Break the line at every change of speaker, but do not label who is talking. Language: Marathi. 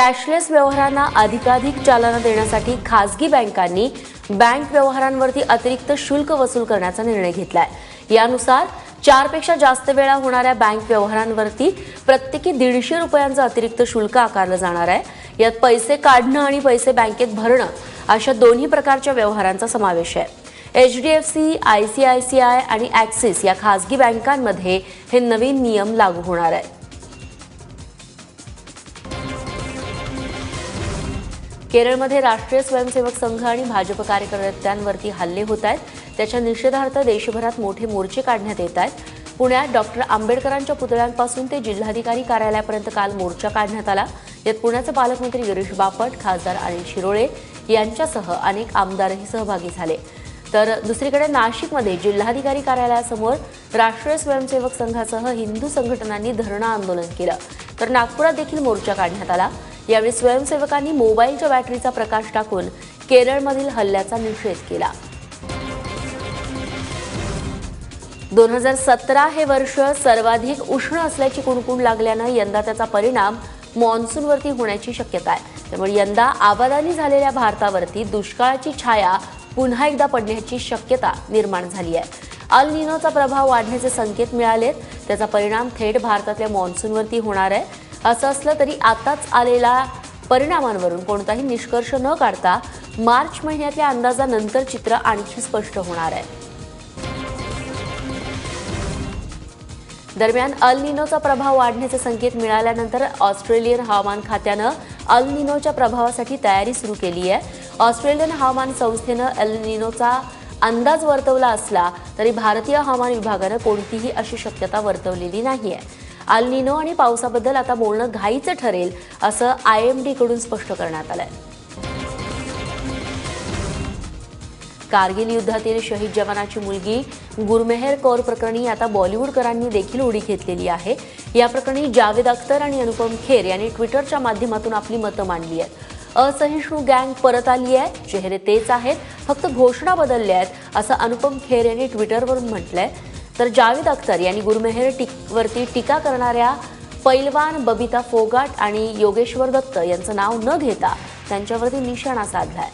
कॅशलेस व्यवहारांना अधिकाधिक चालना देण्यासाठी खासगी बँकांनी बँक व्यवहारांवरती अतिरिक्त शुल्क वसूल करण्याचा निर्णय घेतलाय. यानुसार चारपेक्षा जास्त वेळा होणाऱ्या बँक व्यवहारांवरती प्रत्येकी दीडशे रुपयांचं अतिरिक्त शुल्क आकारलं जाणार आहे. यात पैसे काढणं आणि पैसे बँकेत भरणं अशा दोन्ही प्रकारच्या व्यवहारांचा समावेश आहे. H D F C I C I C I आणि ॲक्सिस या खासगी बँकांमध्ये हे नवीन नियम लागू होणार आहे केरळमध्ये राष्ट्रीय स्वयंसेवक संघ आणि भाजप कार्यकर्त्यांवरती हल्ले होत आहेत. त्याच्या निषेधार्थ देशभरात मोठे मोर्चे काढण्यात येत आहेत. पुण्यात डॉक्टर आंबेडकरांच्या पुतळ्यांपासून ते जिल्हाधिकारी कार्यालयापर्यंत काल मोर्चा काढण्यात आला. यात पुण्याचे पालकमंत्री गिरीश बापट खासदार अनिल शिरोळे यांच्यासह अनेक आमदारही सहभागी झाले. तर दुसरीकडे नाशिकमध्ये जिल्हाधिकारी कार्यालयासमोर राष्ट्रीय स्वयंसेवक संघासह हिंदू संघटनांनी धरणं आंदोलन केलं. तर नागपुरात देखील मोर्चा काढण्यात आला. यावेळी स्वयंसेवकांनी मोबाईलच्या बॅटरीचा प्रकाश टाकून केरळमधील हल्ल्याचा निषेध केला. दोन हजार सतरा हे वर्ष सर्वाधिक उष्ण असल्याची कुणकुण लागल्यानं यंदा त्याचा परिणाम मान्सूनवरती होण्याची शक्यता आहे. त्यामुळे यंदा आबादानी झालेल्या भारतावरती दुष्काळाची छाया पुन्हा एकदा पडण्याची शक्यता निर्माण झाली आहे. अल निनोचा प्रभाव वाढण्याचे संकेत मिळालेत. त्याचा परिणाम थेट भारतातल्या मान्सूनवरती होणार आहे. असं असलं तरी आताच आलेल्या परिणामांवरून कोणताही निष्कर्ष न काढता मार्च महिन्यातल्या अंदाजानंतर चित्र आणखी स्पष्ट होणार आहे. दरम्यान अल निनोचा प्रभाव वाढण्याचे संकेत मिळाल्यानंतर ऑस्ट्रेलियन हवामान खात्यानं अल निनोच्या प्रभावासाठी तयारी सुरू केली आहे. ऑस्ट्रेलियन हवामान संस्थेनं अल निनोचा अंदाज वर्तवला असला तरी भारतीय हवामान विभागानं कोणतीही अशी शक्यता वर्तवलेली नाहीये. आहे निनो आणि पावसाबद्दल आता बोलणं घाईचं ठरेल असं आय एमकडून स्पष्ट करण्यात आलंय. कारगिल युद्धातील शहीद जवानाची मुलगी गुरमेहर कौर प्रकरणी आता बॉलिवूडकरांनी देखील उडी घेतलेली आहे. या प्रकरणी जावेद अख्तर आणि अनुपम खेर यांनी ट्विटरच्या माध्यमातून आपली मतं मांडली आहेत. असहिष्णू गँग परत आली आहे चेहरे तेच आहेत. फक्त घोषणा बदलल्या आहेत असं अनुपम खेर यांनी ट्विटरवरून म्हटलंय. तर जावेद अख्तर यांनी गुरुमेहर टिक वरती टीका करणाऱ्या पैलवान बबिता फोगाट आणि योगेश्वर दत्त यांचं नाव न घेता त्यांच्यावरती निशाणा साधलाय.